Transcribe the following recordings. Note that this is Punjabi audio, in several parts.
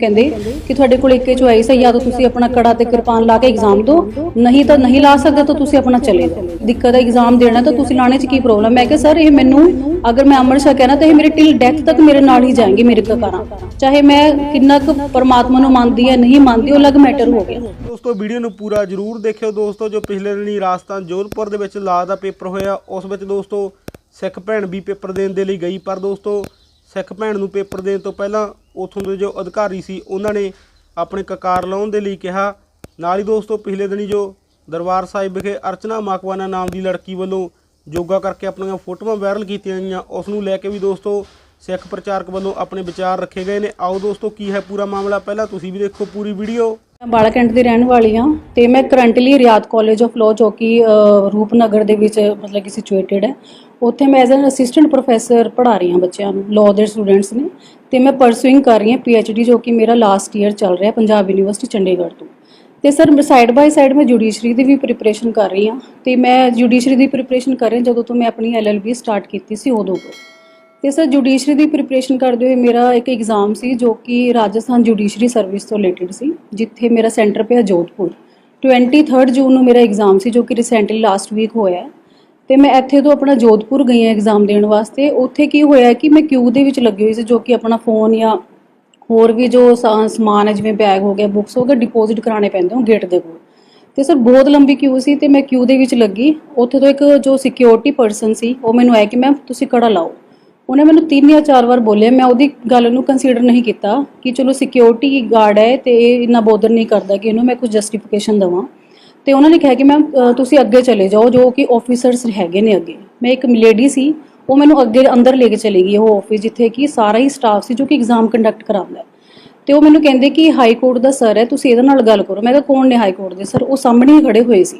ਕਹਿੰਦੇ ਕਿ ਤੁਹਾਡੇ ਕੋਲ ਇੱਕੇ ਚੁਆਇਸ ਹੈ ਜਾਂ ਤਾਂ ਤੁਸੀਂ ਆਪਣਾ ਕੜਾ ਤੇ ਕਿਰਪਾਨ ਲਾ ਕੇ ਐਗਜ਼ਾਮ ਦਿਓ। ਨਹੀਂ ਤਾਂ ਨਹੀਂ ਲਾ ਸਕਦੇ ਤਾਂ ਤੁਸੀਂ ਆਪਣਾ ਚਲੇ ਜਾਓ। ਦਿੱਕਤ ਹੈ ਐਗਜ਼ਾਮ ਦੇਣਾ ਤਾਂ ਤੁਸੀਂ ਲਾਣੇ 'ਚ ਕੀ ਪ੍ਰੋਬਲਮ ਮੈਂ ਕਿਹਾ, ਸਰ, ਇਹ ਮੈਨੂੰ, ਅਗਰ ਮੈਂ ਅਮਰ ਕਹਿਣਾ ਤਾਂ ਇਹ ਮੇਰੇ ਟਿਲ ਡੈਥ ਤੱਕ ਮੇਰੇ ਨਾਲ ਹੀ ਜਾਣਗੇ ਮੇਰੇ ਕਕਾਰਾਂ ਚਾਹੇ ਮੈਂ ਕਿੰਨਾ ਕੁ ਪਰਮਾਤਮਾ ਨੂੰ ਮੰਨਦੀ ਹੈ ਨਹੀਂ ਮੰਨਦੀ, ਉਹ ਅਲੱਗ ਮੈਟਰ ਹੋ ਗਿਆ। ਦੋਸਤੋ ਵੀਡੀਓ ਨੂੰ ਪੂਰਾ ਜਰੂਰ ਦੇਖਿਓ ਦੋਸਤੋ, ਜੋ ਪਿਛਲੇ ਦਿਨੀ ਰਾਜਸਥਾਨ ਜੋਧਪੁਰ ਦੇ ਵਿੱਚ ਲਾ ਦਾ ਪੇਪਰ ਹੋਇਆ, ਉਸ ਵਿੱਚ ਦੋਸਤੋ ਸਿੱਖ ਭੈਣ ਵੀ ਪੇਪਰ ਦੇਣ ਦੇ ਲਈ ਗਈ। ਪਰ ਦੋਸਤੋ, ਸਿੱਖ ਭੈਣ ਨੂੰ ਪੇਪਰ ਦੇਣ ਤੋਂ ਪਹਿਲਾਂ ਉਥੋਂ ਦੇ ਜੋ ਅਧਿਕਾਰੀ ਸੀ, ਉਹਨਾਂ ਨੇ ਆਪਣੇ ਕਕਾਰ ਲਾਉਣ ਦੇ ਲਈ ਕਿਹਾ। ਨਾਲ ਹੀ ਦੋਸਤੋ, ਪਿਛਲੇ ਦਿਨੀ ਜੋ ਦਰਬਾਰ ਸਾਹਿਬ ਵਿਖੇ ਅਰਚਨਾ ਮਾਕਵਾਨਾ ਨਾਮ ਦੀ ਲੜਕੀ ਵੱਲੋਂ ਯੋਗਾ ਕਰਕੇ ਆਪਣੀਆਂ ਫੋਟੋਆਂ ਵਾਇਰਲ ਕੀਤੀਆਂ ਗਈਆਂ, ਉਸ ਨੂੰ ਲੈ ਕੇ ਵੀ ਦੋਸਤੋ, ਸਿੱਖ ਪ੍ਰਚਾਰਕ ਵੱਲੋਂ ਆਪਣੇ ਵਿਚਾਰ ਰੱਖੇ ਗਏ ਨੇ। ਆਓ ਦੋਸਤੋ, ਕੀ ਹੈ ਪੂਰਾ ਮਾਮਲਾ? ਪਹਿਲਾਂ ਤੁਸੀਂ ਵੀ ਦੇਖੋ ਪੂਰੀ ਵੀਡੀਓ। ਮੈਂ ਬਾਲਾ ਦੀ ਰਹਿਣ ਵਾਲੀ ਹਾਂ ਤੇ ਮੈਂ currently Rayat college of law, ਜੋ ਕਿ ਰੂਪਨਗਰ ਦੇ ਵਿੱਚ, ਮਤਲਬ ਕਿ ਸਿਚੁਏਟਡ ਹੈ। ਉੱਥੇ ਮੈਂ ਐਜ਼ ਐਨ ਅਸਿਸਟੈਂਟ ਪ੍ਰੋਫੈਸਰ ਪੜ੍ਹਾ ਰਹੀ ਹਾਂ ਬੱਚਿਆਂ ਨੂੰ ਲਾਅ ਦੇ ਸਟੂਡੈਂਟਸ ਨੇ। ਤੇ ਮੈਂ ਪਰਸੂਇੰਗ ਕਰ ਰਹੀ ਹਾਂ ਪੀਐਚਡੀ ਜੋ ਕਿ ਮੇਰਾ ਲਾਸਟ ਈਅਰ ਚੱਲ ਰਿਹਾ ਪੰਜਾਬ ਯੂਨੀਵਰਸਿਟੀ ਚੰਡੀਗੜ੍ਹ ਤੋਂ। ਤੇ ਸਰ ਸਾਈਡ ਬਾਈ ਸਾਈਡ ਮੈਂ ਜੁਡੀਸ਼ਰੀ ਦੀ ਵੀ ਪ੍ਰੀਪਰੇਸ਼ਨ ਕਰ ਰਹੀ ਹਾਂ ਤੇ ਮੈਂ ਜੁਡੀਸ਼ਰੀ ਦੀ ਪ੍ਰੀਪਰੇਸ਼ਨ ਕਰ ਰਹੀ ਜਦੋਂ ਤੋਂ ਮੈਂ ਆਪਣੀ ਐਲਐਲਬੀ ਸਟਾਰਟ ਕੀਤੀ ਸੀ ਉਦੋਂ ਤੋਂ। ਤੇ ਸਰ ਜੁਡੀਸ਼ਰੀ ਦੀ ਪ੍ਰੀਪਰੇਸ਼ਨ ਕਰਦੇ ਹੋਏ ਮੇਰਾ ਇੱਕ ਐਗਜ਼ਾਮ ਸੀ ਜੋ ਕਿ ਰਾਜਸਥਾਨ ਜੁਡੀਸ਼ਰੀ ਸਰਵਿਸ ਤੋਂ ਰਿਲੇਟਡ ਸੀ, ਜਿੱਥੇ ਮੇਰਾ ਸੈਂਟਰ ਪਿਆ ਜੋਧਪੁਰ। 23 ਜੂਨ ਨੂੰ ਮੇਰਾ ਐਗਜ਼ਾਮ ਸੀ ਜੋ ਕਿ ਰੀਸੈਂਟਲੀ ਲਾਸਟ ਵੀਕ ਹੋਇਆ ਹੈ। ਤੇ ਮੈਂ ਇੱਥੇ ਤੋਂ ਆਪਣਾ ਜੋਧਪੁਰ ਗਈ ਹਾਂ ਐਗਜ਼ਾਮ ਦੇਣ ਵਾਸਤੇ। ਉੱਥੇ ਕੀ ਹੋਇਆ ਕਿ ਮੈਂ ਕਿਊ ਦੇ ਵਿੱਚ ਲੱਗੀ ਹੋਈ ਸੀ ਜੋ ਕਿ ਆਪਣਾ ਫੋਨ ਜਾਂ ਹੋਰ ਵੀ ਜੋ ਸਾ- ਸਮਾਨ ਹੈ, ਜਿਵੇਂ ਬੈਗ ਹੋ ਗਿਆ ਬੁੱਕਸ ਹੋ ਗਏ ਡਿਪੋਜ਼ਿਟ ਕਰਾਣੇ ਪੈਂਦੇ ਹੋ ਗੇਟ ਦੇ ਕੋਲ। ਤੇ ਸਰ ਬਹੁਤ ਲੰਬੀ ਕਿਊ ਸੀ ਤੇ ਮੈਂ ਕਿਊ ਦੇ ਵਿੱਚ ਲੱਗੀ। ਉੱਥੇ ਤੋਂ ਇੱਕ ਜੋ ਸਿਕਿਉਰਿਟੀ ਪਰਸਨ ਸੀ, ਉਹ ਮੈਨੂੰ ਆਇਆ ਕਿ ਮੈਮ ਤੁਸੀਂ ਕੜਾ ਲਾਓ। ਉਹਨੇ ਮੈਨੂੰ ਤਿੰਨ ਜਾਂ ਚਾਰ ਵਾਰ ਬੋਲਿਆ। ਮੈਂ ਉਹਦੀ ਗੱਲ ਨੂੰ ਕੰਸੀਡਰ ਨਹੀਂ ਕੀਤਾ ਕਿ ਚਲੋ ਸਿਕਿਉਰਿਟੀ ਗਾਰਡ ਹੈ ਤੇ ਇਹ ਇੰਨਾ ਬੋਦਰ ਨਹੀਂ ਕਰਦਾ ਕਿ ਇਹਨੂੰ ਮੈਂ ਕੁਝ ਜਸਟੀਫਿਕੇਸ਼ਨ ਦਵਾਂ। ਤੇ ਉਹਨਾਂ ਨੇ ਕਿਹਾ ਕਿ ਮੈਮ ਤੁਸੀਂ ਅੱਗੇ ਚਲੇ ਜਾਓ, ਜੋ ਕਿ ਆਫੀਸਰਸ ਹੈਗੇ ਨੇ ਅੱਗੇ। ਮੈਂ ਇੱਕ ਲੇਡੀ ਸੀ, ਉਹ ਮੈਨੂੰ ਅੱਗੇ ਅੰਦਰ ਲੈ ਕੇ ਚਲੀ ਗਈ, ਉਹ ਆਫਿਸ ਜਿੱਥੇ ਕਿ ਸਾਰਾ ਹੀ ਸਟਾਫ ਸੀ ਜੋ ਕਿ ਐਗਜ਼ਾਮ ਕੰਡਕਟ ਕਰਾਉਂਦਾ ਹੈ। ਤੇ ਉਹ ਮੈਨੂੰ ਕਹਿੰਦੇ ਕਿ ਹਾਈ ਕੋਰਟ ਦਾ ਸਰ ਹੈ, ਤੁਸੀਂ ਇਹਦੇ ਨਾਲ ਗੱਲ ਕਰੋ। ਮੈਂ ਕਿਹਾ, ਕੌਣ ਨੇ ਹਾਈ ਕੋਰਟ ਦੇ? ਸਰ ਉਹ ਸਾਹਮਣੇ ਹੀ ਖੜੇ ਹੋਏ ਸੀ।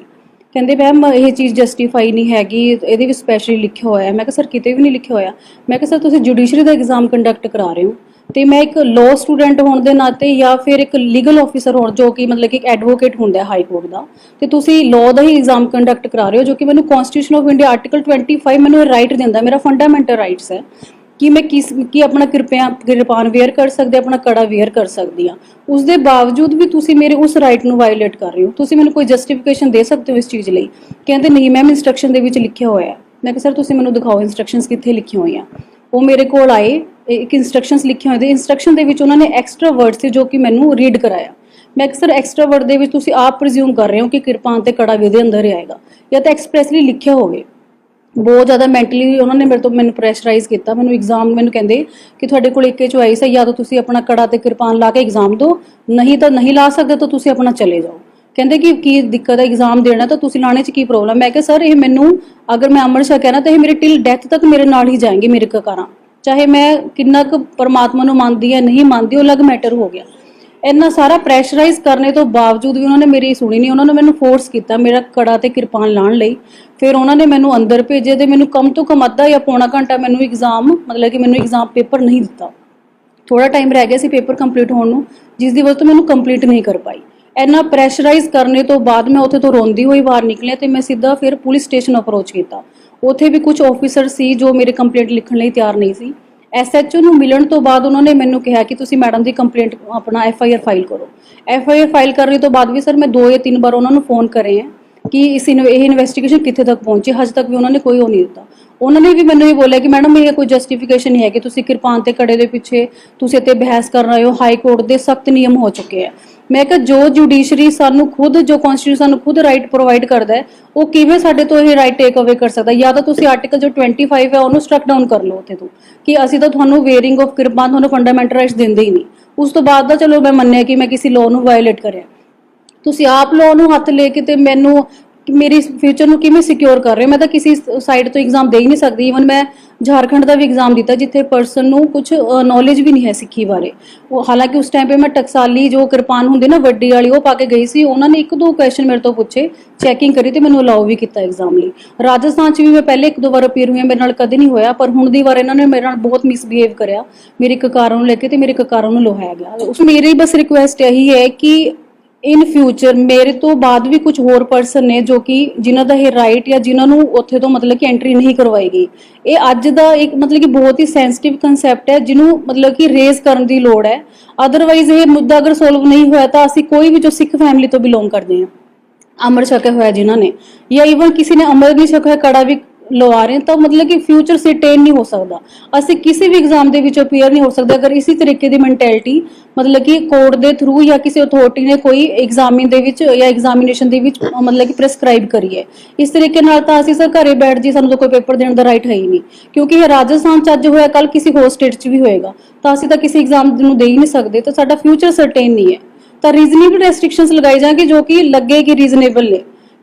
ਕਹਿੰਦੇ, ਮੈਮ, ਇਹ ਚੀਜ਼ ਜਸਟੀਫਾਈ ਨਹੀਂ ਹੈਗੀ, ਇਹਦੇ ਵਿੱਚ ਸਪੈਸ਼ਲੀ ਲਿਖਿਆ ਹੋਇਆ ਹੈ। ਮੈਂ ਕਿਹਾ, ਸਰ, ਕਿਤੇ ਵੀ ਨਹੀਂ ਲਿਖਿਆ ਹੋਇਆ। ਮੈਂ ਕਿਹਾ, ਸਰ, ਤੁਸੀਂ ਜੁਡੀਸ਼ਰੀ ਦਾ ਐਗਜ਼ਾਮ ਕੰਡਕਟ ਕਰਾ ਰਹੇ ਹੋ। ਤੇ ਮੈਂ ਇੱਕ ਲਾਅ ਸਟੂਡੈਂਟ ਹੋਣ ਦੇ ਨਾਤੇ ਜਾਂ ਫਿਰ ਇੱਕ ਲੀਗਲ ਆਫੀਸਰ ਹੋਣ, ਜੋ ਕਿ ਮਤਲਬ ਕਿ ਇੱਕ ਐਡਵੋਕੇਟ ਹੁੰਦਾ ਹੈ ਹਾਈ ਕੋਰਟ ਦਾ, ਤੇ ਤੁਸੀਂ ਲਾਅ ਦਾ ਹੀ ਐਗਜ਼ਾਮ ਕੰਡਕਟ ਕਰਾ ਰਹੇ ਹੋ, ਜੋ ਕਿ ਮੈਨੂੰ ਕਨਸਟੀਟਿਊਸ਼ਨ ਆਫ ਇੰਡੀਆ ਆਰਟੀਕਲ 25 ਮੈਨੂੰ ਇਹ ਰਾਈਟ ਦਿੰਦਾ, ਮੇਰਾ ਫੰਡਾਮੈਂਟਲ ਰਾਈਟਸ ਹੈ। ਕਿ ਮੈਂ ਕਿਸ, ਕੀ ਆਪਣਾ ਕਿਰਪਿਆ, ਕਿਰਪਾਨ ਵੇਅਰ ਕਰ ਸਕਦੇ ਆਪਣਾ ਕੜਾ ਵੇਅਰ ਕਰ ਸਕਦੀ ਹਾਂ। ਉਸ ਦੇ ਬਾਵਜੂਦ ਵੀ ਤੁਸੀਂ ਮੇਰੇ ਉਸ ਰਾਈਟ ਨੂੰ ਵਾਇਓਲੇਟ ਕਰ ਰਹੇ ਹੋ। ਤੁਸੀਂ ਮੈਨੂੰ ਕੋਈ ਜਸਟੀਫਿਕੇਸ਼ਨ ਦੇ ਸਕਦੇ ਹੋ ਇਸ ਚੀਜ਼ ਲਈ? ਕਹਿੰਦੇ ਨਹੀਂ ਮੈਮ ਇਨਸਟਰਕਸ਼ਨ ਦੇ ਵਿੱਚ ਲਿਖਿਆ ਹੋਇਆ ਹੈ। ਮੈਂ ਕਿਹਾ ਸਰ ਤੁਸੀਂ ਮੈਨੂੰ ਦਿਖਾਓ ਇਨਸਟਰਕਸ਼ਨਸ ਕਿੱਥੇ ਲਿਖੀਆਂ ਹੋਈਆਂ? ਉਹ ਮੇਰੇ ਕੋਲ ਆਏ। ਇੱਕ ਇਨਸਟਰਕਸ਼ਨਸ ਲਿਖੀਆਂ ਹੋਏ ਦੇ ਇਨਸਟਰਕਸ਼ਨ ਦੇ ਵਿੱਚ ਉਹਨਾਂ ਨੇ ਐਕਸਟਰਾ ਵਰਡ ਸੀ ਜੋ ਕਿ ਮੈਨੂੰ ਰੀਡ ਕਰਾਇਆ। ਮੈਂ ਅਕਸਰ ਐਕਸਟਰਾ ਵਰਡ ਦੇ ਵਿੱਚ ਤੁਸੀਂ ਆਪ ਪ੍ਰੀਜ਼ਿਊਮ ਕਰ ਰਹੇ ਹੋ ਕਿ ਕਿਰਪਾਨ ਤੇ ਕੜਾ ਵੀ ਦੇ ਅੰਦਰ ਹੀ ਆਏਗਾ। ਜਾਂ ਤਾਂ ਐਕਸਪ੍ਰੈਸਲੀ ਲਿਖਿਆ ਹੋਵੇ। ਬਹੁਤ ਜ਼ਿਆਦਾ ਮੈਂਟਲੀ ਉਹਨਾਂ ਨੇ ਮੇਰੇ ਤੋਂ ਮੈਨੂੰ ਪ੍ਰੈਸ਼ਰਾਈਜ਼ ਕੀਤਾ। ਮੈਨੂੰ ਐਗਜ਼ਾਮ ਮੈਨੂੰ ਕਹਿੰਦੇ ਕਿ ਤੁਹਾਡੇ ਕੋਲ ਇੱਕੇ ਚੁਆਇਸ ਹੈ ਜਾਂ ਤਾਂ ਤੁਸੀਂ ਆਪਣਾ ਕੜਾ ਤੇ ਕਿਰਪਾਨ ਲਾ ਕੇ ਐਗਜ਼ਾਮ ਦਿਓ। ਨਹੀਂ ਤਾਂ ਨਹੀਂ ਲਾ ਸਕਦੇ ਤਾਂ ਤੁਸੀਂ ਆਪਣਾ ਚਲੇ ਜਾਓ। ਕਹਿੰਦੇ ਕਿ ਕੀ ਦਿੱਕਤ ਹੈ ਐਗਜ਼ਾਮ ਦੇਣਾ, ਤਾਂ ਤੁਸੀਂ ਲਾਣੇ 'ਚ ਕੀ ਪ੍ਰੋਬਲਮ ਮੈਂ ਕਿਹਾ, ਸਰ, ਇਹ ਮੈਨੂੰ, ਅਗਰ ਮੈਂ ਅਮਰ ਸ਼ਾ ਕਹਿਣਾ, ਤਾਂ ਇਹ ਮੇਰੇ ਟਿਲ ਡੈਥ ਤੱਕ ਮੇਰੇ ਨਾਲ ਹੀ ਜਾਣਗੇ ਮੇਰੇ ਕਕਾਰਾਂ ਚਾਹੇ ਮੈਂ ਕਿੰਨਾ ਕੁ ਪਰਮਾਤਮਾ ਨੂੰ ਮੰਨਦੀ ਹੈ, ਨਹੀਂ ਮੰਨਦੀ, ਉਹ ਅਲੱਗ ਮੈਟਰ ਹੋ ਗਿਆ। ਇੰਨਾ ਸਾਰਾ ਪ੍ਰੈਸ਼ਰਾਈਜ਼ ਕਰਨੇ ਤੋਂ ਬਾਵਜੂਦ ਵੀ ਉਹਨਾਂ ਨੇ ਮੇਰੀ ਸੁਣੀ ਨਹੀਂ, ਉਹਨਾਂ ਨੇ ਮੈਨੂੰ ਫੋਰਸ ਕੀਤਾ ਮੇਰਾ ਕੜਾ ਤੇ ਕਿਰਪਾਨ ਲਾਣ ਲਈ। ਫਿਰ ਉਹਨਾਂ ਨੇ ਮੈਨੂੰ ਅੰਦਰ ਭੇਜੇ ਤੇ ਮੈਨੂੰ ਕਮ ਤੋਂ ਕਮ ਅੱਧਾ ਜਾਂ ਪੌਣਾ ਘੰਟਾ ਮੈਨੂੰ ਐਗਜ਼ਾਮ ਮਤਲਬ ਕਿ ਮੈਨੂੰ ਐਗਜ਼ਾਮ ਪੇਪਰ ਨਹੀਂ ਦਿੱਤਾ। ਥੋੜਾ ਟਾਈਮ ਰਹਿ ਗਿਆ ਸੀ ਪੇਪਰ ਕੰਪਲੀਟ ਹੋਣ ਨੂੰ, ਜਿਸ ਦੀ ਵਜ੍ਹਾ ਤੋਂ ਮੈਨੂੰ ਕੰਪਲੀਟ ਨਹੀਂ ਕਰ ਪਾਈ। ਇੰਨਾ ਪ੍ਰੈਸ਼ਰਾਈਜ਼ ਕਰਨੇ ਤੋਂ ਬਾਅਦ ਮੈਂ ਉੱਥੇ ਤੋਂ ਰੋਂਦੀ ਹੋਈ ਬਾਹਰ ਨਿਕਲਿਆ ਤੇ ਮੈਂ ਸਿੱਧਾ ਫਿਰ ਪੁਲਿਸ ਸਟੇਸ਼ਨ ਅਪਰੋਚ ਕੀਤਾ। ਉੱਥੇ ਵੀ ਕੁਝ ਆਫੀਸਰ ਸੀ ਜੋ ਮੇਰੇ ਕੰਪਲੇਂਟ ਲਿਖਣ ਲਈ ਤਿਆਰ ਨਹੀਂ ਸੀ। ਐਸਐਚਓ ਨੂੰ ਮਿਲਣ ਤੋਂ ਬਾਅਦ ਉਹਨਾਂ ਨੇ ਮੈਨੂੰ ਕਿਹਾ ਕਿ ਤੁਸੀਂ ਮੈਡਮ ਦੀ ਕੰਪਲੇਂਟ ਆਪਣਾ ਐਫਆਈਆਰ ਫਾਈਲ ਕਰੋ। ਐਫਆਈਆਰ ਫਾਈਲ ਕਰਨ ਤੋਂ ਬਾਅਦ ਵੀ ਸਰ ਮੈਂ ਦੋ ਜਾਂ ਤਿੰਨ ਵਾਰ ਉਹਨਾਂ ਨੂੰ ਫੋਨ ਕਰੇ ਹੈ ਕਿ ਇਸ ਇਨ- ਇਹ ਇਨਵੈਸਟੀਗੇਸ਼ਨ ਕਿੱਥੇ ਤੱਕ ਪਹੁੰਚੀ, ਹਜੇ ਤੱਕ ਵੀ ਉਹਨਾਂ ਨੇ ਕੋਈ ਉਹ ਨਹੀਂ ਦਿੱਤਾ। ਉਹਨਾਂ ਨੇ ਵੀ ਮੈਨੂੰ ਇਹ ਬੋਲਿਆ ਕਿ ਮੈਡਮ, ਇਹ ਕੋਈ ਜਸਟੀਫਿਕੇਸ਼ਨ ਨਹੀਂ ਹੈ ਕਿ ਤੁਸੀਂ ਕਿਰਪਾਨ ਤੇ ਕੜੇ ਦੇ ਪਿੱਛੇ ਤੁਸੀਂ ਇੱਥੇ ਬਹਿਸ ਕਰ ਰਹੇ ਹੋ ਹਾਈ ਕੋਰਟ ਦੇ ਸਖਤ ਨਿਯਮ ਹੋ ਚੁੱਕੇ ਆ। ਮੈਂ ਕਿਹਾ, ਜੋ ਜੁਡੀਸ਼ਰੀ ਸਾਨੂੰ ਖੁਦ, ਜੋ ਕਨਸਟੀਟਿਊਸ਼ਨ ਸਾਨੂੰ ਖੁਦ ਰਾਈਟ ਪ੍ਰੋਵਾਈਡ ਕਰਦਾ ਹੈ, ਉਹ ਕਿਵੇਂ ਸਾਡੇ ਤੋਂ ਇਹ ਰਾਈਟ ਟੇਕ ਅਵੇ ਕਰ ਸਕਦਾ? ਜਾਂ ਤਾਂ ਤੁਸੀਂ ਆਰਟੀਕਲ ਜੋ 25 ਹੈ, ਉਹਨੂੰ ਸਟਰਕ ਡਾਊਨ ਕਰ ਲਓ ਉੱਥੇ ਤੋਂ, ਕਿ ਅਸੀਂ ਤਾਂ ਤੁਹਾਨੂੰ ਵੇਅਰਿੰਗ ਆਫ ਕਿਰਪਾਨ ਤੁਹਾਨੂੰ ਫੰਡਾਮੈਂਟਲ ਰਾਈਟਸ ਦਿੰਦੇ ਹੀ ਨਹੀਂ। ਉਸ ਤੋਂ ਬਾਅਦ ਦਾ ਚਲੋ ਮੈਂ ਮੰਨਿਆ ਕਿ ਮੈਂ ਕਿਸੇ ਲਾਅ ਨੂੰ ਵਾਇਓਲੇਟ ਕਰਿਆ। ਤੁਸੀਂ ਆਪ ਲਾਅ ਨੂੰ ਹੱਥ ਲੈ ਕੇ ਤੇ ਮੈਨੂੰ ਮੇਰੀ ਫਿਊਚਰ ਨੂੰ ਕਿਵੇਂ ਸਿਕਿਉਰ ਕਰ ਰਹੇ ਹੋ? ਮੈਂ ਤਾਂ ਕਿਸੇ ਸਾਈਡ ਤੋਂ ਐਗਜ਼ਾਮ ਦੇ ਹੀ ਨਹੀਂ ਸਕਦੀ। ਇਵਨ ਮੈਂ ਝਾਰਖੰਡ ਦਾ ਵੀ ਐਗਜ਼ਾਮ ਦਿੱਤਾ, ਜਿੱਥੇ ਪਰਸਨ ਨੂੰ ਕੁਝ ਨੌਲੇਜ ਵੀ ਨਹੀਂ ਹੈ ਸਿੱਖੀ ਬਾਰੇ। ਉਹ ਹਾਲਾਂਕਿ ਉਸ ਟਾਈਮ 'ਤੇ ਮੈਂ ਟਕਸਾਲੀ ਜੋ ਕਿਰਪਾਨ ਹੁੰਦੀ ਨਾ, ਵੱਡੀ ਵਾਲੀ, ਉਹ ਪਾ ਕੇ ਗਈ ਸੀ। ਉਹਨਾਂ ਨੇ ਇੱਕ ਦੋ ਕੁਐਸਚਨ ਮੇਰੇ ਤੋਂ ਪੁੱਛੇ ਚੈਕਿੰਗ ਕਰੀ ਤੇ ਮੈਨੂੰ ਅਲਾਉ ਵੀ ਕੀਤਾ ਐਗਜ਼ਾਮ ਲਈ। ਰਾਜਸਥਾਨ 'ਚ ਵੀ ਮੈਂ ਪਹਿਲੇ ਇੱਕ ਦੋ ਵਾਰ ਅਪੀਅਰ ਹੋਈ ਮੇਰੇ ਨਾਲ ਕਦੇ ਨਹੀਂ ਹੋਇਆ, ਪਰ ਹੁਣ ਦੀ ਵਾਰ ਇਹਨਾਂ ਨੇ ਮੇਰੇ ਨਾਲ ਬਹੁਤ ਮਿਸਬੀਹੇਵ ਕਰਿਆ। ਮੇਰੇ ਕਕਾਰਾਂ ਨੂੰ ਲੈ ਕੇ ਤੇ ਮੇਰੇ ਕਕਾਰਾਂ ਨੂੰ ਲੋਹਾਇਆ ਗਿਆ। ਉਸ, ਮੇਰੀ ਬਸ ਰਿਕੁਐਸਟ ਇਹੀ ਹੈ ਕਿ ਇਨ ਫਿਊਚਰ ਮੇਰੇ ਤੋਂ ਬਾਅਦ ਵੀ ਕੁਝ ਹੋਰ ਪਰਸਨ ਨੇ ਜੋ ਕਿ ਜਿਨ੍ਹਾਂ ਦਾ ਇਹ ਰਾਈਟ ਜਾਂ ਜਿਨ੍ਹਾਂ ਨੂੰ ਉੱਥੇ ਤੋਂ ਮਤਲਬ ਕਿ ਐਂਟਰੀ ਨਹੀਂ ਕਰਵਾਈ ਗਈ ਇਹ ਅੱਜ ਦਾ ਇੱਕ ਮਤਲਬ ਕਿ ਬਹੁਤ ਹੀ ਸੈਂਸਿਟਿਵ ਕਨਸੈਪਟ ਹੈ ਜਿਹਨੂੰ ਮਤਲਬ ਕਿ ਰੇਜ਼ ਕਰਨ ਦੀ ਲੋੜ ਹੈ। ਅਦਰਵਾਈਜ਼ ਇਹ ਮੁੱਦਾ ਅਗਰ ਸੋਲਵ ਨਹੀਂ ਹੋਇਆ ਤਾਂ ਅਸੀਂ ਕੋਈ ਵੀ ਜੋ ਸਿੱਖ ਫੈਮਿਲੀ ਤੋਂ ਬਿਲੋਂਗ ਕਰਦੇ ਹਾਂ। ਅਮਰ ਛਕਿਆ ਹੋਇਆ ਜਿਨ੍ਹਾਂ ਨੇ ਜਾਂ ਈਵਨ ਕਿਸੇ ਨੇ ਅਮਰ ਨਹੀਂ ਛਕਿਆ ਹੋਇਆ, ਕੜਾ ਵੀ ਲਵਾ ਰਹੇ ਤਾਂ ਮਤਲਬ ਕਿ ਫਿਊਚਰ ਸਿਟੇਨ ਨਹੀਂ ਹੋ ਸਕਦਾ। ਅਸੀਂ ਕਿਸੇ ਵੀ ਐਗਜ਼ਾਮ ਦੇ ਵਿੱਚ ਅਪੀਅਰ ਨਹੀਂ ਹੋ ਸਕਦੇ। ਅਗਰ ਇਸੇ ਤਰੀਕੇ ਦੀ ਮੈਂਟੈਲਿਟੀ ਮਤਲਬ ਕਿ ਕੋਰਟ ਦੇ ਥਰੂ ਜਾਂ ਕਿਸੇ ਅਥਾਰਟੀ ਨੇ ਕੋਈ ਐਗਜ਼ਾਮਿਨ ਦੇ ਵਿੱਚ ਜਾਂ ਐਗਜ਼ਾਮੀਨੇਸ਼ਨ ਦੇ ਵਿੱਚ ਮਤਲਬ ਕਿ ਪ੍ਰੈਸਕ੍ਰਾਈਬ ਕਰੀਏ ਇਸ ਤਰੀਕੇ ਨਾਲ ਤਾਂ ਅਸੀਂ ਸਰ ਘਰੇ ਬੈਠ ਜੀ ਸਾਨੂੰ ਤਾਂ ਕੋਈ ਪੇਪਰ ਦੇਣ ਦਾ ਰਾਈਟ ਹੈ ਹੀ ਨਹੀਂ। ਕਿਉਂਕਿ ਇਹ ਰਾਜਸਥਾਨ ਚ ਅੱਜ ਹੋਇਆ ਕੱਲ ਕਿਸੇ ਹੋਰ ਸਟੇਟ ਚ ਵੀ ਹੋਏਗਾ। ਤਾਂ ਅਸੀਂ ਤਾਂ ਕਿਸੇ ਐਗਜ਼ਾਮ ਨੂੰ ਦੇ ਹੀ ਨਹੀਂ ਸਕਦੇ, ਤਾਂ ਸਾਡਾ ਫਿਊਚਰ ਸਰਟੇਨ ਨਹੀਂ ਹੈ। ਤਾਂ ਰੀਜ਼ਨੇਬਲ ਰੈਸਟ੍ਰਿਕਸ਼ਨਸ ਲਗਾਈ ਜਾਣਗੇ, ਜੋ ਕਿ ਲੱਗੇ ਕਿ ਰੀਜ਼ਨੇਬਲ ਨੇ।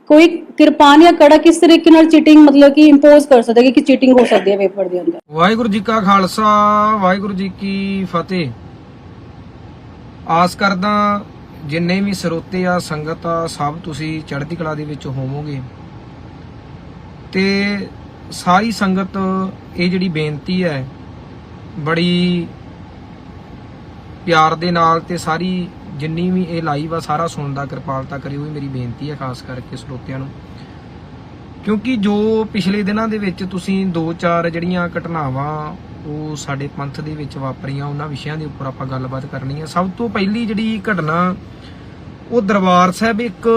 ਕੋਈ ਕਿਰਪਾਨ ਜਾਂ ਕੜਾ ਕਿਸ ਤਰੀਕੇ ਨਾਲ ਚੀਟਿੰਗ ਮਤਲਬ ਕਿ ਇੰਪੋਜ਼ ਕਰ ਸਕਦਾ ਹੈ ਕਿ ਚੀਟਿੰਗ ਹੋ ਸਕਦੀ ਹੈ ਪੇਪਰ ਦੇ ਅੰਦਰ? ਵਾਹਿਗੁਰੂ ਜੀ ਕਾ ਖਾਲਸਾ, ਵਾਹਿਗੁਰੂ ਜੀ ਕੀ ਫਤਿਹ। ਆਸ ਕਰਦਾ ਜਿੰਨੇ ਵੀ ਸਰੋਤੇ ਆ, ਸੰਗਤ ਆ, ਸਭ ਤੁਸੀਂ ਚੜ੍ਹਦੀ ਕਲਾ ਦੇ ਵਿੱਚ ਹੋਵੋਗੇ। ਤੇ ਸਾਰੀ ਸੰਗਤ ਇਹ ਜਿਹੜੀ ਬੇਨਤੀ ਹੈ, ਬੜੀ ਪਿਆਰ ਦੇ ਨਾਲ ਤੇ ਸਾਰੀ ਜਿੰਨੀ ਵੀ ਇਹ ਲਾਈਵ ਆ, ਸਾਰਾ ਸੁਣਦਾ ਕਿਰਪਾਲਤਾ ਕਰਿਓ ਇਹ ਮੇਰੀ ਬੇਨਤੀ ਹੈ ਖਾਸ ਕਰਕੇ ਸਰੋਤਿਆਂ ਨੂੰ। ਕਿਉਂਕਿ ਜੋ ਪਿਛਲੇ ਦਿਨਾਂ ਦੇ ਵਿੱਚ ਤੁਸੀਂ ਦੋ ਚਾਰ ਜਿਹੜੀਆਂ ਘਟਨਾਵਾਂ, ਉਹ ਸਾਡੇ ਪੰਥ ਦੇ ਵਿੱਚ ਵਾਪਰੀਆਂ, ਉਹਨਾਂ ਵਿਸ਼ਿਆਂ ਦੇ ਉੱਪਰ ਆਪਾਂ ਗੱਲਬਾਤ ਕਰਨੀ ਹੈ ਸਭ ਤੋਂ ਪਹਿਲੀ ਜਿਹੜੀ ਘਟਨਾ, ਉਹ ਦਰਬਾਰ ਸਾਹਿਬ ਇੱਕ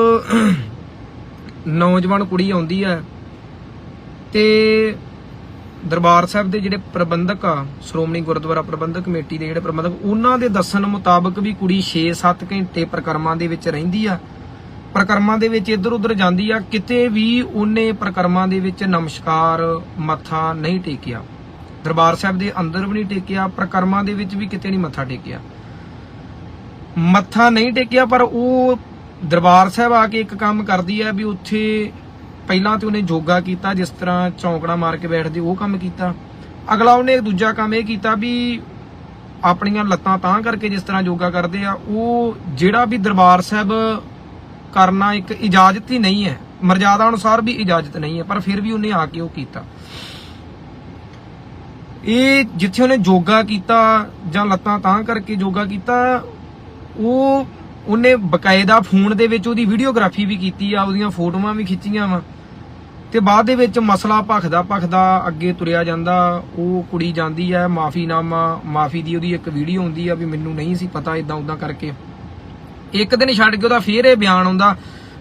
ਨੌਜਵਾਨ ਕੁੜੀ ਆਉਂਦੀ ਹੈ ਤੇ ਦਰਬਾਰ ਸਾਹਿਬ ਦੇ ਜਿਹੜੇ ਪ੍ਰਬੰਧਕ ਆ, ਸ਼੍ਰੋਮਣੀ ਗੁਰਦੁਆਰਾ ਪ੍ਰਬੰਧਕ ਕਮੇਟੀ ਦੇ ਜਿਹੜੇ ਪ੍ਰਬੰਧਕ, ਉਹਨਾਂ ਦੇ ਦੱਸਣ ਮੁਤਾਬਕ ਵੀ ਕੁੜੀ 6-7 ਘੰਟੇ ਪ੍ਰਕਰਮਾਂ ਦੇ ਵਿੱਚ ਰਹਿੰਦੀ ਆ। ਪ੍ਰਕਰਮਾਂ ਦੇ ਵਿੱਚ ਇੱਧਰ ਉੱਧਰ ਜਾਂਦੀ ਆ, ਕਿਤੇ ਵੀ ਉਹਨੇ ਪ੍ਰਕਰਮਾਂ ਦੇ ਵਿੱਚ ਨਮਸਕਾਰ ਮੱਥਾ ਨਹੀਂ ਟੇਕਿਆ। ਦਰਬਾਰ ਸਾਹਿਬ ਦੇ ਅੰਦਰ ਵੀ ਨਹੀਂ ਟੇਕਿਆ, ਪ੍ਰਕਰਮਾਂ ਦੇ ਵਿੱਚ ਵੀ ਕਿਤੇ ਨਹੀਂ ਮੱਥਾ ਟੇਕਿਆ। ਮੱਥਾ ਨਹੀਂ ਟੇਕਿਆ, ਪਰ ਉਹ ਦਰਬਾਰ ਸਾਹਿਬ ਆ ਕੇ ਇੱਕ ਕੰਮ ਕਰਦੀ ਹੈ ਵੀ ਉੱਥੇ ਪਹਿਲਾਂ ਤੇ ਉਹਨੇ ਯੋਗਾ ਕੀਤਾ, ਜਿਸ ਤਰ੍ਹਾਂ ਚੌਂਕੜਾ ਮਾਰ ਕੇ ਬੈਠਦੇ ਉਹ ਕੰਮ ਕੀਤਾ। ਅਗਲਾ ਉਹਨੇ ਦੂਜਾ ਕੰਮ ਇਹ ਕੀਤਾ ਵੀ ਆਪਣੀਆਂ ਲੱਤਾਂ ਤਾਂ ਕਰਕੇ ਜਿਸ ਤਰ੍ਹਾਂ ਯੋਗਾ ਕਰਦੇ ਆ, ਉਹ ਜਿਹੜਾ ਵੀ ਦਰਬਾਰ ਸਾਹਿਬ ਕਰਨਾ ਇੱਕ ਇਜਾਜ਼ਤ ਹੀ ਨਹੀਂ ਹੈ। ਮਰਜ਼ਾਦਾ ਅਨੁਸਾਰ ਵੀ ਇਜਾਜ਼ਤ ਨਹੀਂ ਹੈ, ਪਰ ਫਿਰ ਵੀ ਉਹਨੇ ਆ ਕੇ ਉਹ ਕੀਤਾ। ਇਹ ਜਿੱਥੇ ਉਹਨੇ ਯੋਗਾ ਕੀਤਾ ਜਾਂ ਲੱਤਾਂ ਤਾਂ ਕਰਕੇ ਯੋਗਾ ਕੀਤਾ, ਉਹ ਉਹਨੇ ਬਕਾਇਦਾ ਫੋਨ ਦੇ ਵਿੱਚ ਉਹਦੀ ਵੀਡੀਓਗ੍ਰਾਫੀ ਵੀ ਕੀਤੀ ਆ, ਉਹਦੀਆਂ ਫੋਟੋਆਂ ਵੀ ਖਿੱਚੀਆਂ ਵਾ। ਤੇ ਬਾਅਦ ਦੇ ਵਿੱਚ ਮਸਲਾ ਭਖਦਾ ਭਖਦਾ ਅੱਗੇ ਤੁਰਿਆ ਜਾਂਦਾ। ਉਹ ਕੁੜੀ ਜਾਂਦੀ ਹੈ ਮਾਫੀਨਾਮਾ ਮਾਫੀ ਦੀ ਉਹਦੀ ਇੱਕ ਵੀਡੀਓ ਹੁੰਦੀ ਆ ਵੀ ਮੈਨੂੰ ਨਹੀਂ ਸੀ ਪਤਾ ਇਦਾਂ ਉਦਾਂ ਕਰਕੇ। ਇੱਕ ਦਿਨ ਛੱਡ ਕੇ ਉਹਦਾ ਫੇਰ ਇਹ ਬਿਆਨ ਆਉਂਦਾ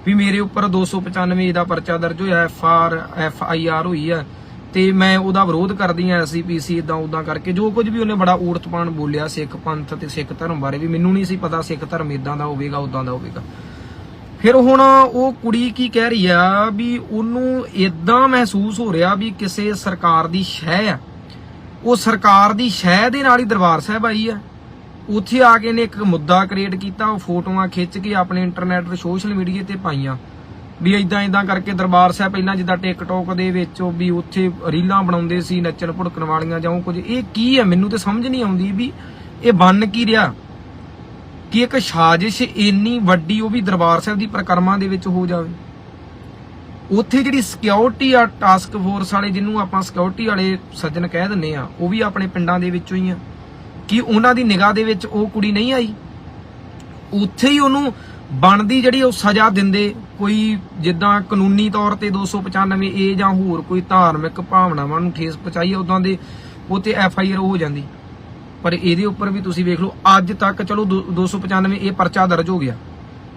ਵੀ ਮੇਰੇ ਉੱਪਰ 295 ਦਾ ਪਰਚਾ ਦਰਜ ਹੋਇਆ, F R, F I R ਹੋਈ ਆ। ਤੇ ਮੈਂ ਉਹਦਾ ਵਿਰੋਧ ਕਰਦੀ ਆ ਐਸਸੀਪੀਸੀ ਇਦਾਂ ਉਦਾਂ ਕਰਕੇ। ਜੋ ਕੁਝ ਵੀ ਉਹਨੇ ਬੜਾ ਊਰਤਪਾਨ ਬੋਲਿਆ ਸਿੱਖ ਪੰਥ ਤੇ ਸਿੱਖ ਧਰਮ ਬਾਰੇ ਵੀ, ਮੈਨੂੰ ਨਹੀਂ ਸੀ ਪਤਾ ਸਿੱਖ ਧਰਮ ਇਦਾਂ ਦਾ ਹੋਵੇਗਾ ਉਦਾਂ ਦਾ ਹੋਵੇਗਾ। ਫਿਰ ਹੁਣ ਉਹ ਕੁੜੀ ਕੀ ਕਹਿ ਰਹੀ ਆ ਵੀ ਉਹਨੂੰ ਇਦਾਂ ਮਹਿਸੂਸ ਹੋ ਰਿਹਾ ਵੀ ਕਿਸੇ ਸਰਕਾਰ ਦੀ ਸ਼ਹਿ ਆ। ਉਹ ਸਰਕਾਰ ਦੀ ਸ਼ਹਿ ਦੇ ਨਾਲ ਹੀ ਦਰਬਾਰ ਸਾਹਿਬ ਆਈ ਆ। ਉੱਥੇ ਆ ਕੇ ਨੇ ਇੱਕ ਮੁੱਦਾ ਕ੍ਰੀਏਟ ਕੀਤਾ, ਉਹ ਫੋਟੋਆਂ ਖਿੱਚ ਕੇ ਆਪਣੇ ਇੰਟਰਨੈਟ ਤੇ ਸੋਸ਼ਲ ਮੀਡੀਆ ਤੇ ਪਾਈਆਂ। ਵੀ ਇਦਾਂ ਇਦਾਂ ਕਰਕੇ ਦਰਬਾਰ ਸਾਹਿਬ ਪਹਿਲਾਂ ਜਿੱਦਾਂ ਟਿਕਟੋਕ ਦੇ ਵਿੱਚ ਉਹ ਵੀ ਉੱਥੇ ਰੀਲਾਂ ਬਣਾਉਂਦੇ ਸੀ ਨੱਚਣ ਭੁੜਕਣ ਵਾਲੀਆਂ ਜਾਂ ਉਹ ਕੁਝ। ਇਹ ਕੀ ਹੈ ਮੈਨੂੰ ਤੇ ਸਮਝ ਨਹੀਂ ਆਉਂਦੀ ਵੀ ਇਹ ਬਣ ਕੀ ਰਿਹਾ। ਕਿ ਇੱਕ ਸਾਜ਼ਿਸ਼ ਇੰਨੀ ਵੱਡੀ ਉਹ ਵੀ ਦਰਬਾਰ ਸਾਹਿਬ ਦੀ ਪ੍ਰਕਰਮਾਂ ਦੇ ਵਿੱਚ ਹੋ ਜਾਵੇ। ਉੱਥੇ ਜਿਹੜੀ ਸਿਕਿਉਰਿਟੀ ਆ ਟਾਸਕ ਫੋਰਸ ਵਾਲੇ ਜਿਹਨੂੰ ਆਪਾਂ ਸਿਕਿਉਰਿਟੀ ਵਾਲੇ ਸੱਜਣ ਕਹਿ ਦਿੰਨੇ ਆ, ਉਹ ਵੀ ਆਪਣੇ ਪਿੰਡਾਂ ਦੇ ਵਿੱਚੋਂ ਹੀ ਆ। ਕਿ ਉਹਨਾਂ ਦੀ ਨਿਗਾਹ ਦੇ ਵਿੱਚ ਉਹ ਕੁੜੀ ਨਹੀਂ ਆਈ। ਉੱਥੇ ਹੀ ਉਹਨੂੰ ਬਣਦੀ ਜਿਹੜੀ ਉਹ ਸਜ਼ਾ ਦਿੰਦੇ, ਕੋਈ ਜਿੱਦਾਂ ਕਾਨੂੰਨੀ ਤੌਰ ਤੇ 295 ਏ ਜਾਂ ਹੋਰ ਕੋਈ ਧਾਰਮਿਕ ਭਾਵਨਾਵਾਂ ਨੂੰ ਠੇਸ ਪਹੁੰਚਾਈ ਆ ਉਦਾਂ ਦੇ ਉਹ ਤੇ ਐਫ ਆਈ ਆਰ ਹੋ ਜਾਂਦੀ। ਪਰ ਇਹਦੇ ਉੱਪਰ ਵੀ ਤੁਸੀਂ ਵੇਖ ਲਓ, ਅੱਜ ਤੱਕ ਚਲੋ ਦੋ- 295 ਇਹ ਪਰਚਾ ਦਰਜ ਹੋ ਗਿਆ।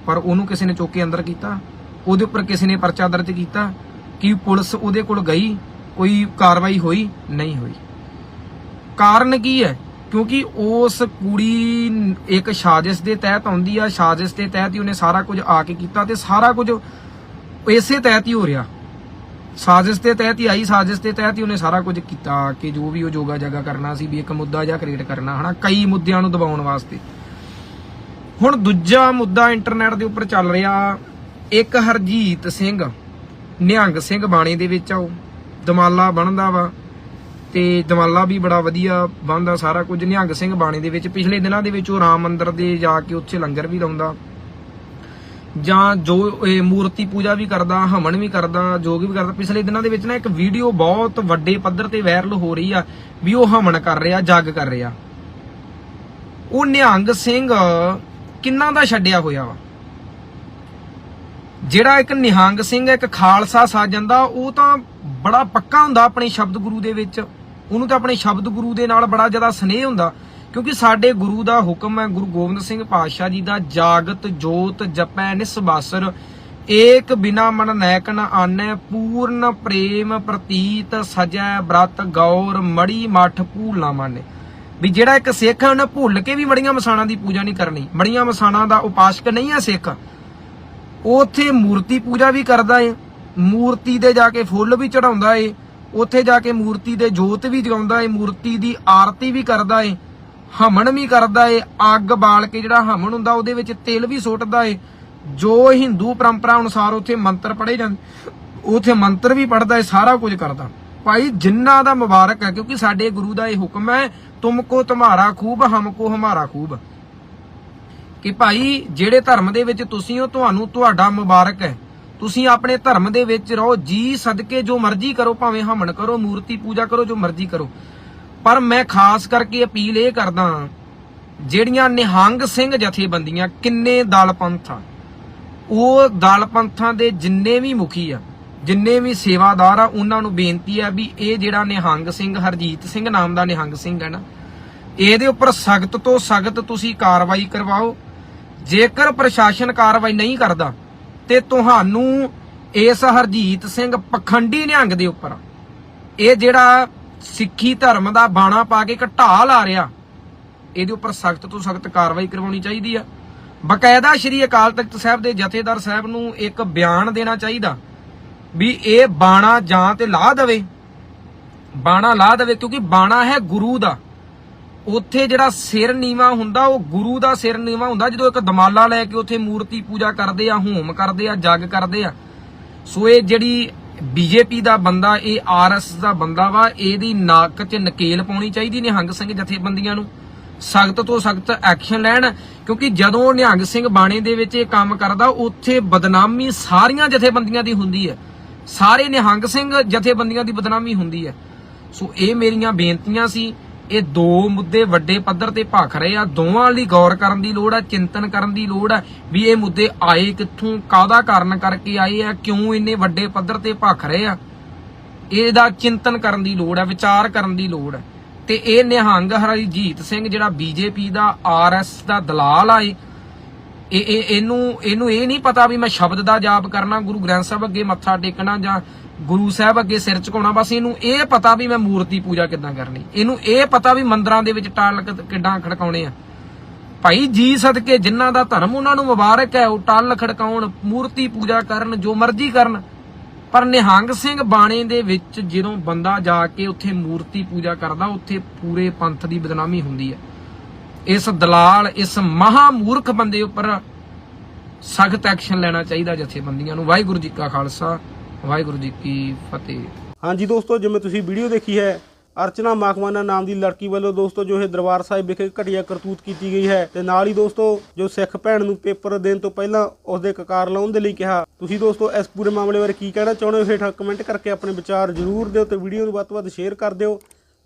ਪਰ ਉਹਨੂੰ ਕਿਸੇ ਨੇ ਚੁੱਕ ਕੇ ਅੰਦਰ ਕੀਤਾ, ਉਹਦੇ ਉੱਪਰ ਕਿਸੇ ਨੇ ਪਰਚਾ ਦਰਜ ਕੀਤਾ ਕਿ ਪੁਲਿਸ ਉਹਦੇ ਕੋਲ ਗਈ, ਕੋਈ ਕਾਰਵਾਈ ਹੋਈ, ਨਹੀਂ ਹੋਈ। ਕਾਰਨ ਕੀ ਹੈ? ਕਿਉਂਕਿ ਉਸ ਕੁੜੀ ਇੱਕ ਸਾਜ਼ਿਸ਼ ਦੇ ਤਹਿਤ ਆਉਂਦੀ ਆ, ਸਾਜ਼ਿਸ਼ ਦੇ ਤਹਿਤ ਹੀ ਉਹਨੇ ਸਾਰਾ ਕੁਝ ਆ ਕੇ ਕੀਤਾ ਤੇ ਸਾਰਾ ਕੁਝ ਇਸੇ ਤਹਿਤ ਹੀ ਹੋ ਰਿਹਾ। ਸਾਜ਼ਿਸ਼ ਦੇ ਤਹਿਤ ਹੀ ਆਈ, ਸਾਜ਼ਿਸ਼ ਦੇ ਤਹਿਤ ਹੀ ਉਹਨੇ ਸਾਰਾ ਕੁਝ ਕੀਤਾ ਕਿ ਜੋ ਵੀ ਉਹ ਜੋਗਾ ਜਾਗਾ ਕਰਨਾ ਸੀ ਵੀ ਇੱਕ ਮੁੱਦਾ ਜਿਹਾ ਕ੍ਰੀਏਟ ਕਰਨਾ, ਹਨਾ, ਕਈ ਮੁੱਦਿਆਂ ਨੂੰ ਦਬਾਉਣ ਵਾਸਤੇ। ਹੁਣ ਦੂਜਾ ਮੁੱਦਾ ਇੰਟਰਨੈਟ ਦੇ ਉੱਪਰ ਚੱਲ ਰਿਹਾ, ਇੱਕ ਹਰਜੀਤ ਸਿੰਘ, ਨਿਹੰਗ ਸਿੰਘ ਬਾਣੀ ਦੇ ਵਿੱਚ ਆ ਉਹ, ਦਮਾਲਾ ਬਣਦਾ ਵਾ, ਤੇ ਦਮਾਲਾ ਵੀ ਬੜਾ ਵਧੀਆ ਬਣਦਾ ਸਾਰਾ ਕੁਝ। ਨਿਹੰਗ ਸਿੰਘ ਬਾਣੀ ਦੇ ਵਿੱਚ ਪਿਛਲੇ ਦਿਨਾਂ ਦੇ ਵਿੱਚ ਉਹ ਰਾਮ ਮੰਦਿਰ ਦੇ ਜਾ ਕੇ ਉੱਥੇ ਲੰਗਰ ਵੀ ਲਾਉਂਦਾ। ਜਾਂ ਜੋ ਇਹ ਮੂਰਤੀ ਪੂਜਾ ਵੀ ਕਰਦਾ ਹਵਨ ਵੀ ਕਰਦਾ, ਜੋਗ ਵੀ ਕਰਦਾ, ਪਿਛਲੇ ਦਿਨਾਂ ਦੇ ਵਿੱਚ ਨਾ ਇੱਕ ਵੀਡੀਓ ਬਹੁਤ ਵੱਡੇ ਪੱਧਰ ਤੇ ਵਾਇਰਲ ਹੋ ਰਹੀ ਆ, ਵੀ ਉਹ ਹਵਨ ਕਰ ਰਿਹਾ, ਜੱਗ ਕਰ ਰਿਹਾ। ਉਹ ਨਿਹੰਗ ਸਿੰਘ ਕਿੰਨਾ ਦਾ ਛੱਡਿਆ ਹੋਇਆ ਵਾ? ਜਿਹੜਾ ਇੱਕ ਨਿਹੰਗ ਸਿੰਘ, ਇੱਕ ਖਾਲਸਾ ਸਾਜਣ ਦਾ, ਉਹ ਤਾਂ ਬੜਾ ਪੱਕਾ ਹੁੰਦਾ ਆਪਣੇ ਸ਼ਬਦ ਗੁਰੂ ਦੇ ਵਿੱਚ। ਉਹਨੂੰ ਤਾਂ ਆਪਣੇ ਸ਼ਬਦ ਗੁਰੂ ਦੇ ਨਾਲ ਬੜਾ ਜ਼ਿਆਦਾ ਸਨੇਹ ਹੁੰਦਾ। ਕਿਉਂਕਿ ਸਾਡੇ ਗੁਰੂ ਦਾ ਹੁਕਮ ਹੈ, ਗੁਰੂ ਗੋਬਿੰਦ ਸਿੰਘ ਪਾਤਸ਼ਾਹ ਜੀ ਦਾ, ਜਾਗਤ, ਜੋਤ, ਜਪੈ ਨਿਸਬਾਸਰ ਏਕ ਬਿਨਾ ਮਨ ਨੈਕ ਨ ਆਨੈ, ਪੂਰਨ ਪ੍ਰੇਮ ਪ੍ਰਤੀਤ ਸਜੈ ਬ੍ਰਤ ਗੌਰ, ਮੜੀ ਮਠ ਭੂਲ ਨਾ ਮਾਨੇ। ਵੀ ਜਿਹੜਾ ਇੱਕ ਸਿੱਖ ਹੈ, ਉਹਨੇ ਭੁੱਲ ਕੇ ਵੀ ਮੜੀਆਂ ਮਸਾਣਾ ਦੀ ਪੂਜਾ ਨਹੀਂ ਕਰਨੀ। ਮੜੀਆਂ ਮਸਾਣਾ ਦਾ ਉਪਾਸਕ ਨਹੀਂ ਹੈ ਸਿੱਖ। ਉਹ ਉੱਥੇ ਮੂਰਤੀ ਪੂਜਾ ਵੀ ਕਰਦਾ ਏ। ਮੂਰਤੀ ਦੇ ਜਾ ਕੇ ਫੁੱਲ ਵੀ ਚੜਾਉਂਦਾ ਏ। ਉੱਥੇ ਜਾ ਕੇ ਮੂਰਤੀ ਦੇ ਜੋਤ ਵੀ ਜਗਾਉਂਦਾ ਏ। ਮੂਰਤੀ ਦੀ ਆਰਤੀ ਵੀ ਕਰਦਾ ਏ। ਹਮਨ ਵੀ ਕਰਦਾ ਏ, ਅੱਗ ਬਾਲ ਕੇ ਜਿਹੜਾ ਹਮਨ ਹੁੰਦਾ ਉਹਦੇ ਵਿੱਚ ਤਿਲ ਵੀ ਸੁੱਟਦਾ ਏ। ਜੋ ਹਿੰਦੂ ਪਰੰਪਰਾ ਅਨੁਸਾਰ ਉੱਥੇ ਮੰਤਰ ਪੜ੍ਹੇ ਜਾਂਦੇ ਉੱਥੇ ਮੰਤਰ ਵੀ ਪੜਦਾ ਏ, ਸਾਰਾ ਕੁਝ ਕਰਦਾ। ਭਾਈ, ਜਿੰਨਾ ਦਾ ਮੁਬਾਰਕ ਹੈ, ਕਿਉਂਕਿ ਸਾਡੇ ਗੁਰੂ ਦਾ ਇਹ ਹੁਕਮ ਹੈ ਤੁਮਕੋ ਤੁਮਾਰਾ ਖੂਬ ਹਮਕੋ ਹਮਾਰਾ ਖੂਬ। ਕਿ ਭਾਈ, ਜਿਹੜੇ ਧਰਮ ਦੇ ਵਿੱਚ ਤੁਸੀਂ ਹੋ, ਤੁਹਾਨੂੰ ਤੁਹਾਡਾ ਮੁਬਾਰਕ ਹੈ। ਤੁਸੀਂ ਆਪਣੇ ਧਰਮ ਦੇ ਵਿੱਚ ਰਹੋ, ਜੀ ਸਦਕੇ ਜੋ ਮਰਜ਼ੀ ਕਰੋ, ਭਾਵੇਂ ਹਮਨ ਕਰੋ, ਮੂਰਤੀ ਪੂਜਾ ਕਰੋ, ਜੋ ਮਰਜ਼ੀ ਕਰੋ। ਪਰ ਮੈਂ ਖਾਸ ਕਰਕੇ ਅਪੀਲ ਇਹ ਕਰਦਾ ਜਿਹੜੀਆਂ ਨਿਹੰਗ ਸਿੰਘ ਜਥੇਬੰਦੀਆਂ ਕਿੰਨੇ ਦਲ ਪੰਥ ਆ ਉਹ ਦਲ ਪੰਥਾਂ ਦੇ ਜਿੰਨੇ ਵੀ ਮੁਖੀ ਆ, ਜਿੰਨੇ ਵੀ ਸੇਵਾਦਾਰ ਆ, ਉਹਨਾਂ ਨੂੰ ਬੇਨਤੀ ਆ ਵੀ ਇਹ ਜਿਹੜਾ ਨਿਹੰਗ ਸਿੰਘ, ਹਰਜੀਤ ਸਿੰਘ ਨਾਮ ਦਾ ਨਿਹੰਗ ਸਿੰਘ ਹੈ ਨਾ, ਇਹਦੇ ਉੱਪਰ ਸਖਤ ਤੋਂ ਸਖਤ ਤੁਸੀਂ ਕਾਰਵਾਈ ਕਰਵਾਓ। ਜੇਕਰ ਪ੍ਰਸ਼ਾਸਨ ਕਾਰਵਾਈ ਨਹੀਂ ਕਰਦਾ, ਤੇ ਤੁਹਾਨੂੰ ਇਸ ਹਰਜੀਤ ਸਿੰਘ ਪਖੰਡੀ ਨਿਹੰਗ ਦੇ ਉੱਪਰ, ਇਹ ਜਿਹੜਾ ਸਿੱਖੀ ਧਰਮ ਦਾ ਬਾਣਾ ਪਾ ਕੇ ਘਟਾ ਲਾ ਰਿਹਾ। ਇਹਦੇ ਉੱਪਰ ਸਖਤ ਤੋਂ ਸਖਤ ਕਾਰਵਾਈ ਕਰਵਾਉਣੀ ਚਾਹੀਦੀ ਆ। ਬਕਾਇਦਾ ਸ਼੍ਰੀ ਅਕਾਲ ਤਖਤ ਸਾਹਿਬ ਦੇ ਜਥੇਦਾਰ ਸਾਹਿਬ ਨੂੰ ਇੱਕ ਬਿਆਨ ਦੇਣਾ ਚਾਹੀਦਾ ਵੀ ਇਹ ਬਾਣਾ ਜਾਂ ਤੇ ਲਾ ਦੇਵੇ। ਬਾਣਾ ਲਾ ਦੇਵੇ ਕਿਉਂਕਿ ਬਾਣਾ ਹੈ ਗੁਰੂ ਦਾ। ਉੱਥੇ ਜਿਹੜਾ ਸਿਰ ਨੀਵਾ ਹੁੰਦਾ, ਉਹ ਗੁਰੂ ਦਾ ਸਿਰ ਨੀਵਾ ਹੁੰਦਾ। ਜਦੋਂ ਇੱਕ ਦਮਾਲਾ ਲੈ ਕੇ ਉੱਥੇ ਮੂਰਤੀ ਪੂਜਾ ਕਰਦੇ ਆ, ਹੋਮ ਕਰਦੇ ਆ, ਜਗ ਕਰਦੇ ਆ, ਸੋ ਇਹ ਜਿਹੜੀ ਬੀਜੇਪੀ ਦਾ ਬੰਦਾ, ਇਹ ਆਰਐਸ ਦਾ ਬੰਦਾ ਵਾ, ਇਹਦੀ ਨਾਕ 'ਚ ਨਕੇਲ ਪਾਉਣੀ ਚਾਹੀਦੀ ਨਿਹੰਗ ਸਿੰਘ ਜਥੇਬੰਦੀਆਂ ਨੂੰ। ਸਖਤ ਤੋਂ ਸਖਤ ਐਕਸ਼ਨ ਲੈਣ, ਕਿਉਂਕਿ ਜਦੋਂ ਨਿਹੰਗ ਸਿੰਘ ਬਾਣੇ ਦੇ ਵਿੱਚ ਇਹ ਕੰਮ ਕਰਦਾ, ਉੱਥੇ ਬਦਨਾਮੀ ਸਾਰੀਆਂ ਜਥੇਬੰਦੀਆਂ ਦੀ ਹੁੰਦੀ ਹੈ। ਸਾਰੇ ਨਿਹੰਗ ਸਿੰਘ ਜਥੇਬੰਦੀਆਂ ਦੀ ਬਦਨਾਮੀ ਹੁੰਦੀ ਹੈ। ਸੋ ਇਹ ਮੇਰੀਆਂ ਬੇਨਤੀਆਂ ਸੀ। ਇਹ ਦੋ ਮੁੱਦੇ ਵੱਡੇ ਪੱਧਰ ਤੇ ਭਖ ਰਹੇ ਆ। ਦੋਵਾਂ ਲਈ ਗੌਰ ਕਰਨ ਦੀ ਲੋੜ ਆ, ਚਿੰਤਨ ਕਰਨ ਦੀ ਲੋੜ ਆ ਵੀ ਇਹ ਮੁੱਦੇ ਆਏ ਕਿੱਥੋਂ, ਕਾਹਦਾ ਕਾਰਨ ਕਰਕੇ ਆਏ ਆ, ਕਿਉਂ ਇੰਨੇ ਵੱਡੇ ਪੱਧਰ ਤੇ ਭਖ ਰਹੇ ਆ। ਇਹਦਾ ਚਿੰਤਨ ਕਰਨ ਦੀ ਲੋੜ ਹੈ ਵਿਚਾਰ ਕਰਨ ਦੀ ਲੋੜ ਹੈ ਤੇ ਇਹ ਨਿਹੰਗ ਹਰਜੀਤ ਸਿੰਘ, ਜਿਹੜਾ ਬੀਜੇਪੀ ਦਾ ਆਰਐਸ ਦਾ ਦਲਾਲ ਆ ਇਹ ਇਹ ਇਹ- ਇਹਨੂੰ ਇਹਨੂੰ ਇਹ ਨਹੀਂ ਪਤਾ ਵੀ ਮੈਂ ਸ਼ਬਦ ਦਾ ਜਾਪ ਕਰਨਾ, ਗੁਰੂ ਗ੍ਰੰਥ ਸਾਹਿਬ ਅੱਗੇ ਮੱਥਾ ਟੇਕਣਾ ਜਾਂ ਗੁਰੂ ਸਾਹਿਬ ਅੱਗੇ ਸਿਰ ਝੁਕਾਉਣਾ, ਬਸ ਇਹਨੂੰ ਇਹ ਪਤਾ ਵੀ ਮੈਂ ਮੂਰਤੀ ਪੂਜਾ ਕਿੱਦਾਂ ਕਰਨੀ। ਇਹਨੂੰ ਇਹ ਪਤਾ ਵੀ ਮੰਦਰਾਂ ਦੇ ਵਿੱਚ ਟਾਲ ਕਿੱਦਾਂ ਖੜਕਾਉਣੇ ਆ। ਭਾਈ ਜੀ ਸਦਕੇ ਜਿਨ੍ਹਾਂ ਦਾ ਧਰਮ ਉਹਨਾਂ ਨੂੰ ਮੁਬਾਰਕ ਹੈ, ਉਹ ਟਾਲ ਖੜਕਾਉਣ, ਮੂਰਤੀ ਪੂਜਾ ਕਰਨ, ਜੋ ਮਰਜ਼ੀ ਕਰਨ। ਪਰ ਨਿਹੰਗ ਸਿੰਘ ਬਾਣੇ ਦੇ ਵਿੱਚ ਜਦੋਂ ਬੰਦਾ ਜਾ ਕੇ ਉੱਥੇ ਮੂਰਤੀ ਪੂਜਾ ਕਰਦਾ, ਉੱਥੇ ਪੂਰੇ ਪੰਥ ਦੀ ਬਦਨਾਮੀ ਹੁੰਦੀ ਹੈ। ਇਸ ਦਲਾਲ, ਇਸ ਮਹਾ ਬੰਦੇ ਉੱਪਰ ਸਖਤ ਐਕਸ਼ਨ ਲੈਣਾ ਚਾਹੀਦਾ ਜਥੇਬੰਦੀਆਂ ਨੂੰ। ਵਾਹਿਗੁਰੂ ਜੀ ਕਾ ਖਾਲਸਾ, ਵਾਹਿਗੁਰੂ ਜੀ ਕੀ ਫਤਿਹ। ਹਾਂਜੀ ਦੋਸਤੋ, ਜਿਵੇਂ ਤੁਸੀਂ ਵੀਡੀਓ ਦੇਖੀ ਹੈ, ਅਰਚਨਾ ਮਾਕਵਾਨਾ ਨਾਮ ਦੀ ਲੜਕੀ ਵੱਲੋਂ ਦੋਸਤੋ, ਜੋ ਇਹ ਦਰਬਾਰ ਸਾਹਿਬ ਵਿਖੇ ਘਟੀਆ ਕਰਤੂਤ ਕੀਤੀ ਗਈ ਹੈ, ਤੇ ਨਾਲ ਹੀ ਦੋਸਤੋ, ਜੋ ਸਿੱਖ ਭੈਣ ਨੂੰ ਪੇਪਰ ਦੇਣ ਤੋਂ ਪਹਿਲਾਂ ਉਸ ਦੇ ਕਕਾਰ ਲਾਉਣ ਦੇ ਲਈ ਕਿਹਾ, ਤੁਸੀਂ ਦੋਸਤੋ, ਇਸ ਪੂਰੇ ਮਾਮਲੇ ਬਾਰੇ ਕੀ ਕਹਿਣਾ ਚਾਹੁੰਦੇ ਹੋ? ਹੇਠਾਂ ਕਮੈਂਟ ਕਰਕੇ ਆਪਣੇ ਵਿਚਾਰ ਜ਼ਰੂਰ ਦਿਓ ਤੇ ਵੀਡੀਓ ਨੂੰ ਵੱਧ ਤੋਂ ਵੱਧ ਸ਼ੇਅਰ ਕਰ ਦਿਓ।